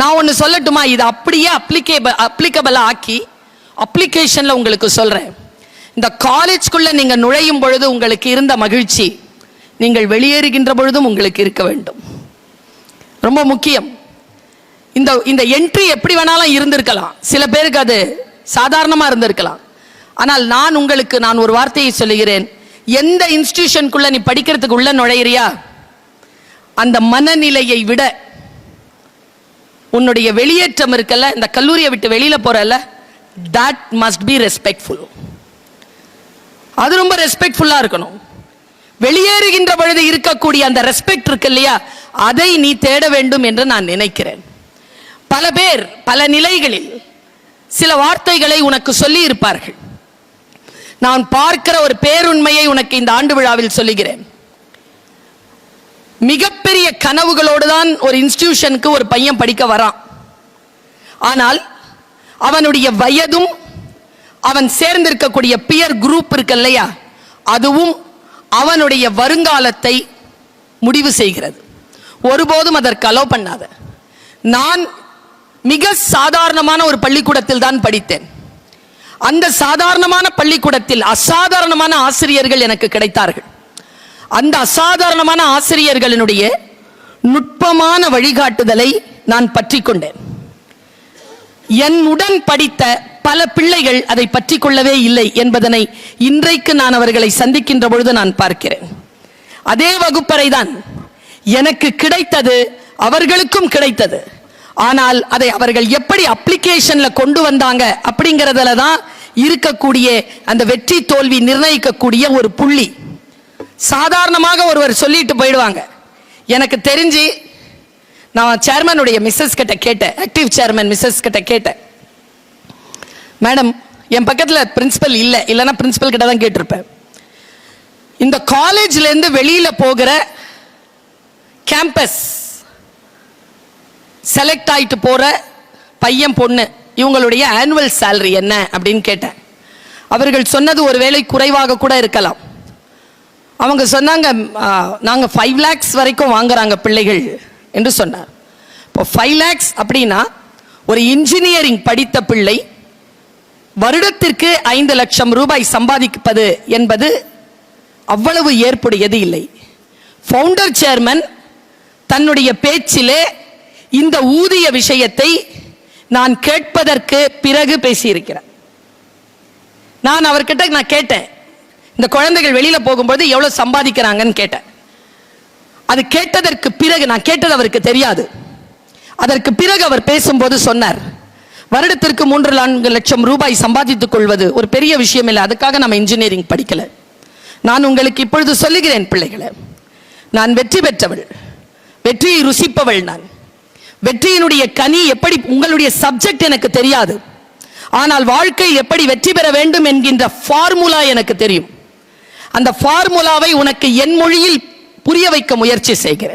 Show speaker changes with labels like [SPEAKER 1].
[SPEAKER 1] நான் ஒன்று சொல்லட்டுமா? இது அப்படியே அப்ளிகேபிள் அப்ளிகபிள் ஆக்கி அப்ளிகேஷனில் உங்களுக்கு சொல்கிறேன் இந்த காலேஜ்குள்ளே நீங்கள் நுழையும் பொழுது உங்களுக்கு இருந்த மகிழ்ச்சி நீங்கள் வெளியேறுகின்ற பொழுதும் உங்களுக்கு இருக்க வேண்டும். ரொம்ப முக்கியம். இந்த இந்த என்ட்ரி எப்படி வேணாலும் இருந்திருக்கலாம். சில பேருக்கு அது சாதாரணமாக இருந்திருக்கலாம். ஆனால் நான் உங்களுக்கு நான் ஒரு வார்த்தையை சொல்லுகிறேன். எந்த இன்ஸ்டிடியூஷனுக்குள்ள நீ படிக்கிறதுக்கு உள்ள நுழையிறியா? அந்த மனநிலையை விட உன்னுடைய வெளியேற்றம் இருக்கல்ல இந்த கல்லூரியை விட்டு வெளியில போகிறல்ல தட் மஸ்ட் பி ரெஸ்பெக்ட்ஃபுல் அது ரொம்ப ரெஸ்பெக்ட்ஃபுல்லா இருக்கணும். வெளியேறுகின்ற பொழுது இருக்கக்கூடிய அந்த ரெஸ்பெக்ட் இருக்கு இல்லையா அதை நீ தேட வேண்டும் என்று நான் நினைக்கிறேன். பல பேர் பல நிலைகளில் சில வார்த்தைகளை உனக்கு சொல்லி இருப்பார்கள் நான் பார்க்கிற ஒரு பேருண்மையை உனக்கு இந்த ஆண்டு விழாவில் சொல்லுகிறேன். மிகப்பெரிய கனவுகளோடு தான் ஒரு இன்ஸ்டிடியூஷனுக்கு ஒரு பையன் படிக்க வரான். ஆனால் அவனுடைய வயதும் அவன் சேர்ந்திருக்கக்கூடிய பியர் குரூப் இருக்கு இல்லையா? அதுவும் அவனுடைய வருங்காலத்தை முடிவு செய்கிறது. ஒருபோதும் அதற்கு அலோ பண்ணாத. நான் மிக சாதாரணமான ஒரு பள்ளிக்கூடத்தில் தான் படித்தேன். அந்த சாதாரணமான பள்ளிக்கூடத்தில் அசாதாரணமான ஆசிரியர்கள் எனக்கு கிடைத்தார்கள். அந்த அசாதாரணமான ஆசிரியர்களினுடைய நுட்பமான வழிகாட்டுதலை நான் பற்றி கொண்டேன் என்னுடன் படித்த பல பிள்ளைகள் அதை பற்றி கொள்ளவே இல்லை என்பதனை இன்றைக்கு நான் அவர்களை சந்திக்கின்ற பொழுது நான் பார்க்கிறேன். அதே வகுப்பறை தான் எனக்கு கிடைத்தது அவர்களுக்கும் கிடைத்தது. ஆனால் அதை அவர்கள் எப்படி அப்ளிகேஷன்ல கொண்டு வந்தாங்க அப்படிங்கறதுல தான் இருக்கக்கூடிய அந்த வெற்றி தோல்வி நிர்ணயிக்கக்கூடிய ஒரு புள்ளி. சாதாரணமாக ஒருவர் சொல்லிட்டு போயிடுவாங்க. எனக்கு தெரிஞ்சு நான் சேர்மனுடைய மிஸ்ஸஸ் கிட்ட கேட்டேன். ஆக்டிவ் சேர்மன் மிஸ்ஸஸ் கிட்ட கேட்டேன். மேடம் என் பக்கத்தில் பிரின்சிபல் இல்லை. இல்லைன்னா பிரின்சிபல் கிட்ட தான் கேட்டிருப்பேன். இந்த காலேஜ்லேருந்து வெளியில் போகிற கேம்பஸ் செலக்ட் ஆகிட்டு போகிற பையன் பொண்ணு இவங்களுடைய ஆனுவல் சேலரி என்ன? அப்படின்னு கேட்டேன். அவர்கள் சொன்னது ஒருவேளை குறைவாக கூட இருக்கலாம். அவங்க சொன்னாங்க நாங்கள் ஃபைவ் லேக்ஸ் வரைக்கும் வாங்குறாங்க பிள்ளைகள் என்று சொன்னார். இப்போ ஃபைவ் லேக்ஸ் அப்படின்னா ஒரு இன்ஜினியரிங் படித்த பிள்ளை வருடத்திற்கு ஐந்து லட்சம் ரூபாய் சம்பாதிப்பது என்பது அவ்வளவு ஏற்புடையது இல்லை. ஃபவுண்டர் சேர்மன் தன்னுடைய பேச்சிலே இந்த ஊதிய விஷயத்தை நான் கேட்பதற்கு பிறகு பேசியிருக்கிறேன் நான் அவர்கிட்ட நான் கேட்டேன் இந்த குழந்தைகள் வெளியில போகும்போது எவ்வளவு சம்பாதிக்கிறாங்கன்னு கேட்டேன். அது கேட்டதற்கு பிறகு நான் கேட்டது அவருக்கு தெரியாது. அதற்கு பிறகு அவர் பேசும்போது சொன்னார் வருடத்திற்கு மூன்று நான்கு லட்சம் ரூபாய் சம்பாதித்துக் கொள்வது ஒரு பெரிய விஷயம் இல்லை. அதுக்காக நம்ம இன்ஜினியரிங் படிக்கல. நான் உங்களுக்கு இப்பொழுது சொல்லுகிறேன் பிள்ளைகளை. நான் வெற்றி பெற்றவள். வெற்றியை ருசிப்பவள் நான். வெற்றியினுடைய கனி எப்படி உங்களுடைய சப்ஜெக்ட் எனக்கு தெரியாது. ஆனால் வாழ்க்கை எப்படி வெற்றி பெற வேண்டும் என்கின்ற ஃபார்முலா எனக்கு தெரியும். அந்த ஃபார்முலாவை உனக்கு என் மொழியில் புரிய வைக்க முயற்சி செய்கிறேன்.